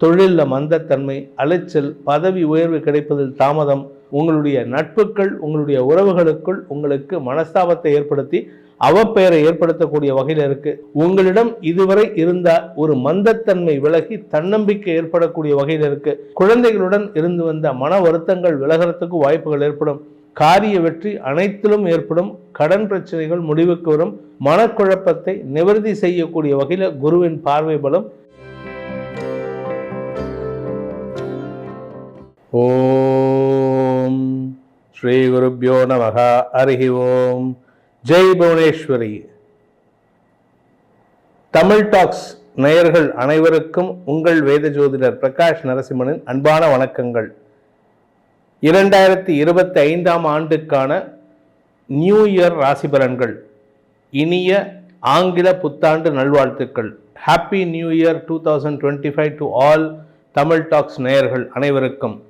தொழிலில் மந்தத்தன்மை அலைச்சல் பதவி உயர்வு கிடைப்பதில் தாமதம் உங்களுடைய நட்புகள் உங்களுடைய உறவுகளுக்குள் உங்களுக்கு மனஸ்தாபத்தை ஏற்படுத்தி அவப்பெயரை ஏற்படுத்தக்கூடிய வகையில் இருக்கு. உங்களிடம் இதுவரை இருந்த ஒரு மந்தத்தன்மை விலகி தன்னம்பிக்கை ஏற்படக்கூடிய வகையில் இருக்கு. குழந்தைகளுடன் இருந்து வந்த மன வருத்தங்கள் விலகிறதுக்கு வாய்ப்புகள் ஏற்படும். காரிய வெற்றி அனைத்திலும் ஏற்படும். கடன் பிரச்சனைகள் முடிவுக்கு வரும். மனக்குழப்பத்தை நிவர்த்தி செய்யக்கூடிய வகையில் குருவின் பார்வை பலம் ஓம். ஸ்ரீ குருப்பியோ நமக. அருகி ஓம். ஜெய் புவனேஸ்வரி. தமிழ் டாக்ஸ் நேயர்கள் அனைவருக்கும் உங்கள் வேத ஜோதிடர் பிரகாஷ் நரசிம்மனின் அன்பான வணக்கங்கள். இரண்டாயிரத்தி இருபத்தி ஐந்தாம் ஆண்டுக்கான நியூ இயர் ராசி பலன்கள். இனிய ஆங்கில புத்தாண்டு நல்வாழ்த்துக்கள். Happy new year two thousand twenty five to all Tamil talks நேயர்கள் அனைவருக்கும்.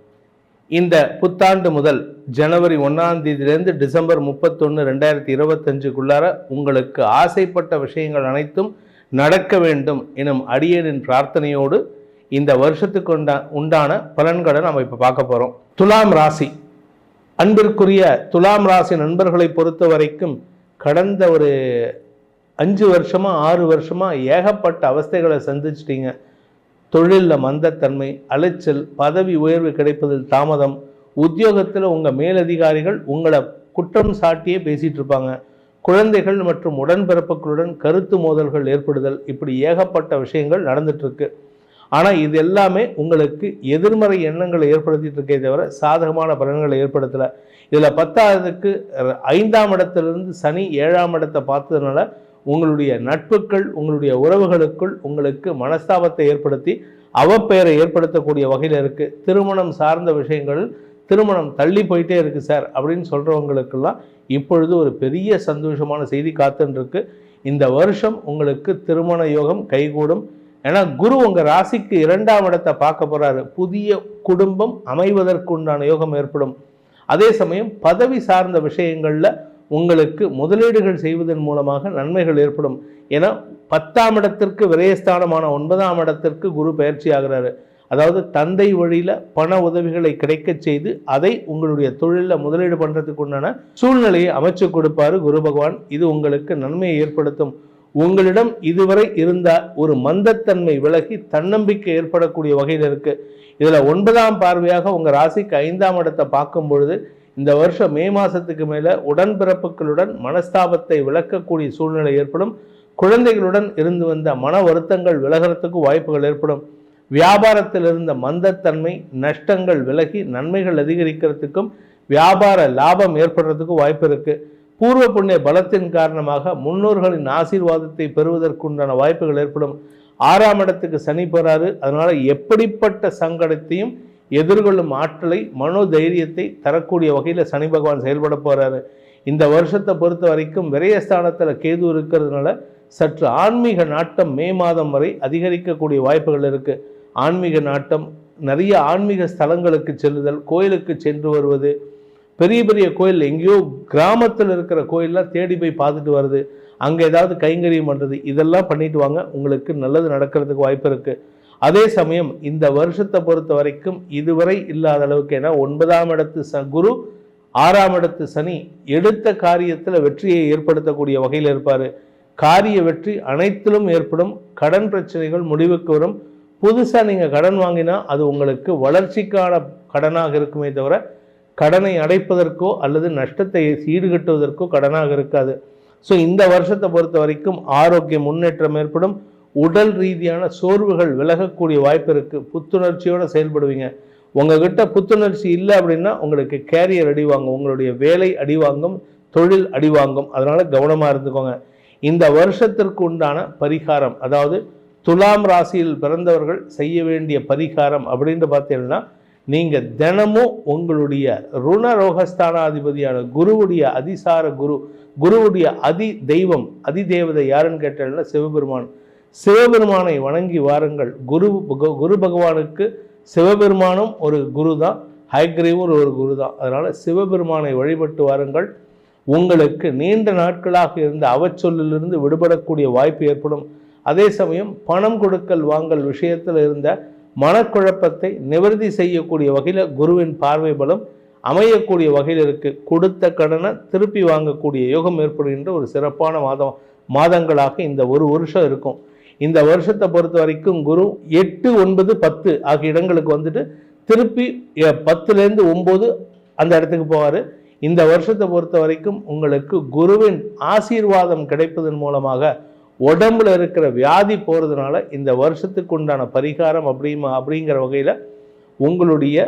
இந்த புத்தாண்டு முதல் ஜனவரி ஒன்றாம் தேதியிலிருந்து டிசம்பர் முப்பத்தொன்று ரெண்டாயிரத்தி இருபத்தஞ்சுக்குள்ளார உங்களுக்கு ஆசைப்பட்ட விஷயங்கள் அனைத்தும் நடக்க வேண்டும் எனும் அடியனின் பிரார்த்தனையோடு இந்த வருஷத்துக்கு உண்டா உண்டான பலன்களை நம்ம இப்போ பார்க்க போகிறோம் துலாம் ராசி. அன்பிற்குரிய துலாம் ராசி நண்பர்களை பொறுத்த வரைக்கும் கடந்த ஒரு அஞ்சு வருஷமாக ஆறு வருஷமாக ஏகப்பட்ட அவஸ்தைகளை சந்திச்சிட்டிங்க. தொழிலில் மந்தத்தன்மை அலைச்சல் பதவி உயர்வு கிடைப்பதில் தாமதம் உத்தியோகத்தில் உங்கள் மேலதிகாரிகள் உங்களை குற்றம் சாட்டியே பேசிகிட்டு இருப்பாங்க குழந்தைகள் மற்றும் உடன்பிறப்புகளுடன் கருத்து மோதல்கள் ஏற்படுதல் இப்படி ஏகப்பட்ட விஷயங்கள் நடந்துட்டுருக்கு. ஆனால் இது எல்லாமே உங்களுக்கு எதிர்மறை எண்ணங்களை ஏற்படுத்திட்டு இருக்கே தவிர சாதகமான பலன்களை ஏற்படுத்தலை. இதில் பத்தாவதுக்கு ஐந்தாம் இடத்திலிருந்து சனி ஏழாம் இடத்தை பார்த்ததுனால உங்களுடைய நட்புகள் உங்களுடைய உறவுகளுக்குள் உங்களுக்கு மனஸ்தாபத்தை ஏற்படுத்தி அவப்பெயரை ஏற்படுத்தக்கூடிய வகையில் இருக்குது திருமணம் சார்ந்த விஷயங்கள் திருமணம் தள்ளி போயிட்டே இருக்குது சார். அப்படின்னு சொல்கிறவங்களுக்கெல்லாம் இப்பொழுது ஒரு பெரிய சந்தோஷமான செய்தி காத்துருக்கு இந்த வருஷம் உங்களுக்கு திருமண யோகம் கைகூடும். ஏன்னா குரு உங்கள் ராசிக்கு இரண்டாம் இடத்தை பார்க்க போகிறாரு புதிய குடும்பம் அமைவதற்குண்டான யோகம் ஏற்படும். அதே சமயம் பதவி சார்ந்த விஷயங்களில் உங்களுக்கு முதலீடுகள் செய்வதன் மூலமாக நன்மைகள் ஏற்படும். ஏன்னா பத்தாம் இடத்திற்கு விரயஸ்தானமான ஒன்பதாம் இடத்திற்கு குரு பயிற்சி ஆகிறாரு. அதாவது தந்தை வழியில் பண உதவிகளை கிடைக்க செய்து அதை உங்களுடைய தொழிலில் முதலீடு பண்ணுறதுக்கு உண்டான சூழ்நிலையை அமைச்சு கொடுப்பாரு குரு பகவான். இது உங்களுக்கு நன்மையை ஏற்படுத்தும். உங்களிடம் இதுவரை இருந்த ஒரு மந்தத்தன்மை விலகி தன்னம்பிக்கை ஏற்படக்கூடிய வகையில் இருக்குது இதில் ஒன்பதாம் பார்வையாக உங்கள் ராசிக்கு ஐந்தாம் இடத்தை பார்க்கும் பொழுது இந்த வருஷம் மே மாதத்துக்கு மேலே உடன்பிறப்புகளுடன் மனஸ்தாபத்தை விளக்கக்கூடிய சூழ்நிலை ஏற்படும். குழந்தைகளுடன் இருந்து வந்த மன வருத்தங்கள் விலகிறதுக்கு வாய்ப்புகள் ஏற்படும். வியாபாரத்தில் இருந்த மந்தத்தன்மை நஷ்டங்கள் விலகி நன்மைகள் அதிகரிக்கிறதுக்கும் வியாபார லாபம் ஏற்படுறதுக்கும் வாய்ப்பு இருக்கு. பூர்வ புண்ணிய பலத்தின் காரணமாக முன்னோர்களின் ஆசீர்வாதத்தை பெறுவதற்குண்டான வாய்ப்புகள் ஏற்படும். ஆறாம் இடத்துக்கு சனி போறாரு. அதனால எப்படிப்பட்ட சங்கடத்தையும் எதிர்கொள்ளும் ஆற்றலை மனோ தைரியத்தை தரக்கூடிய வகையில் சனி பகவான் செயல்பட போகிறாரு இந்த வருஷத்தை பொறுத்த வரைக்கும் விரயஸ்தானத்தில் கேது இருக்கிறதுனால சற்று ஆன்மீக நாட்டம் மே மாதம் வரை அதிகரிக்கக்கூடிய வாய்ப்புகள் இருக்குது ஆன்மீக நாட்டம் நிறைய ஆன்மீக ஸ்தலங்களுக்கு செல்லுதல் கோயிலுக்கு சென்று வருவது பெரிய பெரிய கோயில் எங்கேயோ கிராமத்தில் இருக்கிற கோயிலெலாம் தேடி போய் பார்த்துட்டு வருது. அங்கே ஏதாவது கைங்கரியம் பண்ணுறது இதெல்லாம் பண்ணிட்டு வாங்க. உங்களுக்கு நல்லது நடக்கிறதுக்கு வாய்ப்பு இருக்குது அதே சமயம் இந்த வருஷத்தை பொறுத்த வரைக்கும் இதுவரை இல்லாத அளவுக்கு ஏன்னா ஒன்பதாம் இடத்து ச குரு ஆறாம் இடத்து சனி எடுத்த காரியத்தில் வெற்றியை ஏற்படுத்தக்கூடிய வகையில் இருப்பார். காரிய வெற்றி அனைத்திலும் ஏற்படும் கடன் பிரச்சனைகள் முடிவுக்கு வரும். புதுசாக நீங்கள் கடன் வாங்கினா அது உங்களுக்கு வளர்ச்சிக்கான கடனாக இருக்குமே தவிர கடனை அடைப்பதற்கோ அல்லது நஷ்டத்தை ஈடுகட்டுவதற்கோ கடனாக இருக்காது. ஸோ இந்த வருஷத்தை பொறுத்த வரைக்கும் ஆரோக்கிய முன்னேற்றம் ஏற்படும். உடல் ரீதியான சோர்வுகள் விலகக்கூடிய வாய்ப்பு இருக்குது புத்துணர்ச்சியோடு செயல்படுவீங்க. உங்ககிட்ட புத்துணர்ச்சி இல்லை அப்படின்னா உங்களுக்கு கேரியர் அடி வாங்கும் உங்களுடைய வேலை அடி வாங்கும் தொழில் அடி வாங்கும். அதனால் கவனமாக இருந்துக்கோங்க. இந்த வருஷத்திற்கு உண்டான பரிகாரம் அதாவது துலாம் ராசியில் பிறந்தவர்கள் செய்ய வேண்டிய பரிகாரம் அப்படின்ட்டு பார்த்தீங்கன்னா நீங்கள் தினமும் உங்களுடைய ருணரோகஸ்தானாதிபதியான குருவுடைய அதிசார குரு குருவுடைய அதி தெய்வம் அதி தேவதை யாருன்னு கேட்டால்னா சிவபெருமான். சிவபெருமானை வணங்கி வாருங்கள். குரு குரு பகவானுக்கு சிவபெருமானும் ஒரு குரு தான் ஹைக்ரீவும் ஒரு குரு தான் அதனால் சிவபெருமானை வழிபட்டு வாருங்கள். உங்களுக்கு நீண்ட நாட்களாக இருந்த அவச்சொல்லிலிருந்து விடுபடக்கூடிய வாய்ப்பு ஏற்படும். அதே சமயம் பணம் கொடுக்கல் வாங்கல் விஷயத்தில் இருந்த மனக்குழப்பத்தை நிவர்த்தி செய்யக்கூடிய வகையில் குருவின் பார்வை பலம் அமையக்கூடிய வகையில் இருக்குது கொடுத்த கடனை திருப்பி வாங்கக்கூடிய யோகம் ஏற்படுகின்ற ஒரு சிறப்பான மாதம் மாதங்களாக இந்த ஒரு வருஷம் இருக்கும். இந்த வருஷத்தை பொறுத்த வரைக்கும் குரு எட்டு ஒன்பது பத்து ஆகிய இடங்களுக்கு வந்துட்டு திருப்பி பத்துலேருந்து ஒம்பது அந்த இடத்துக்கு போவார். இந்த வருஷத்தை பொறுத்த வரைக்கும் உங்களுக்கு குருவின் ஆசீர்வாதம் கிடைப்பதன் மூலமாக உடம்புல இருக்கிற வியாதி போகிறதுனால இந்த வருஷத்துக்கு உண்டான பரிகாரம் அப்படிமா அப்படிங்கிற வகையில் உங்களுடைய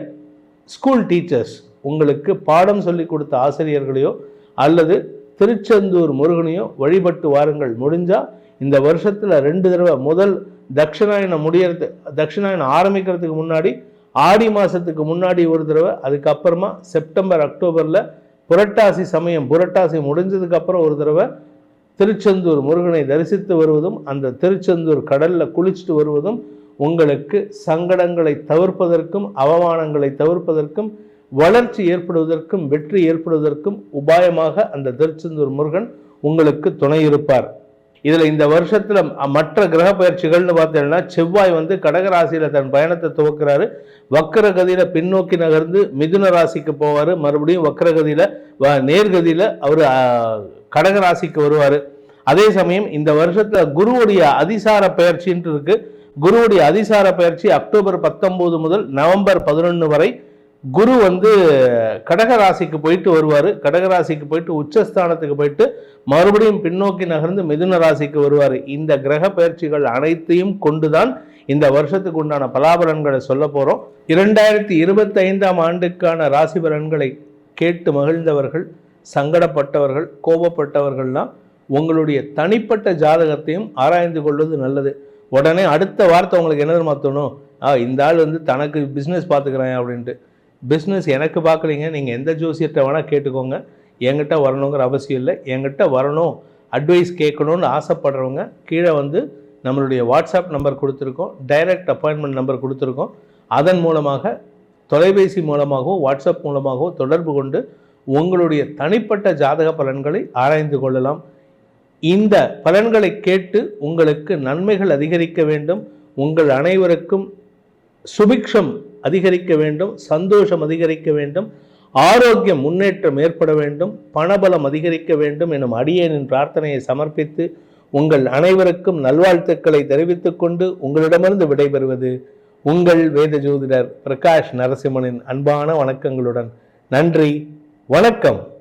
ஸ்கூல் டீச்சர்ஸ் உங்களுக்கு பாடம் சொல்லி கொடுத்த ஆசிரியர்களையோ அல்லது திருச்செந்தூர் முருகனையும் வழிபட்டு வாருங்கள். முடிஞ்சால் இந்த வருஷத்தில் ரெண்டு தடவை முதல் தட்சிணாயனம் முடியறது தட்சிணாயனம் ஆரம்பிக்கிறதுக்கு முன்னாடி ஆடி மாதத்துக்கு முன்னாடி ஒரு தடவை அதுக்கப்புறமா செப்டம்பர் அக்டோபரில் புரட்டாசி சமயம் புரட்டாசி முடிஞ்சதுக்கப்புறம் ஒரு தடவை திருச்செந்தூர் முருகனை தரிசித்து வருவதும் அந்த திருச்செந்தூர் கடலில் குளிச்சுட்டு வருவதும் உங்களுக்கு சங்கடங்களை தவிர்ப்பதற்கும் அவமானங்களை தவிர்ப்பதற்கும் வளர்ச்சி ஏற்படுவதற்கும் வெற்றி ஏற்படுவதற்கும் உபாயமாக அந்த திருச்செந்தூர் முருகன் உங்களுக்கு துணை இருப்பார். இதில் இந்த வருஷத்தில் மற்ற கிரக பயிற்சிகள்னு பார்த்தீங்கன்னா செவ்வாய் வந்து கடகராசியில் தன் பயணத்தை துவக்கிறாரு. வக்கரகதியில் பின்னோக்கி நகர்ந்து மிதுன ராசிக்கு போவார். மறுபடியும் வக்கரகதியில் வ- நேர்கதியில் அவர் கடகராசிக்கு வருவார். அதே சமயம் இந்த வருஷத்தில் குருவுடைய அதிசார பயிற்சின்ட்டு இருக்குது குருவுடைய அதிசார பயிற்சி அக்டோபர் பத்தொம்போது முதல் நவம்பர் பதினொன்று வரை குரு வந்து கடகராசிக்கு போயிட்டு வருவார். கடகராசிக்கு போயிட்டு உச்சஸ்தானத்துக்கு போயிட்டு மறுபடியும் பின்னோக்கி நகர்ந்து மிதுன ராசிக்கு வருவார். இந்த கிரக பயிற்சிகள் அனைத்தையும் கொண்டுதான் இந்த வருஷத்துக்கு உண்டான பலாபலன்களை சொல்ல போகிறோம் இரண்டாயிரத்தி இருபத்தைந்தாம் ஆண்டுக்கான ராசி பலன்களை கேட்டு மகிழ்ந்தவர்கள் சங்கடப்பட்டவர்கள் கோபப்பட்டவர்கள்லாம் உங்களுடைய தனிப்பட்ட ஜாதகத்தையும் ஆராய்ந்து கொள்வது நல்லது. உடனே அடுத்த வார்த்தை உங்களுக்கு என்ன தெரியுமா தோணும்? ஆ இந்த ஆள் வந்து தனக்கு பிஸ்னஸ் பார்த்துக்கிறேன் அப்படின்ட்டு. பிஸ்னஸ் எனக்கு பார்க்கலீங்க நீங்கள் எந்த ஜோசியர்கிட்ட வேணால் கேட்டுக்கோங்க. என்கிட்ட வரணுங்கிற அவசியம் இல்லை. என்கிட்ட வரணும் அட்வைஸ் கேட்கணும்னு ஆசைப்படுறவங்க கீழே வந்து நம்மளுடைய வாட்ஸ்அப் நம்பர் கொடுத்துருக்கோம் டைரக்ட் அப்பாயின்மெண்ட் நம்பர் கொடுத்துருக்கோம். அதன் மூலமாக தொலைபேசி மூலமாகவோ வாட்ஸ்அப் மூலமாகவோ தொடர்பு கொண்டு உங்களுடைய தனிப்பட்ட ஜாதக பலன்களை ஆராய்ந்து கொள்ளலாம். இந்த பலன்களை கேட்டு உங்களுக்கு நன்மைகள் அதிகரிக்க வேண்டும். உங்கள் அனைவருக்கும் சுபிக்ஷம் அதிகரிக்க வேண்டும் சந்தோஷம் அதிகரிக்க வேண்டும் ஆரோக்கியம் முன்னேற்றம் ஏற்பட வேண்டும் பணபலம் அதிகரிக்க வேண்டும் எனும் அடியேனின் பிரார்த்தனையை சமர்ப்பித்து உங்கள் அனைவருக்கும் நல்வாழ்த்துக்களை தெரிவித்துக் கொண்டு உங்களிடமிருந்து விடைபெறுவது உங்கள் வேத ஜோதிடர் பிரகாஷ் நரசிம்மனின் அன்பான வணக்கங்களுடன். நன்றி வணக்கம்.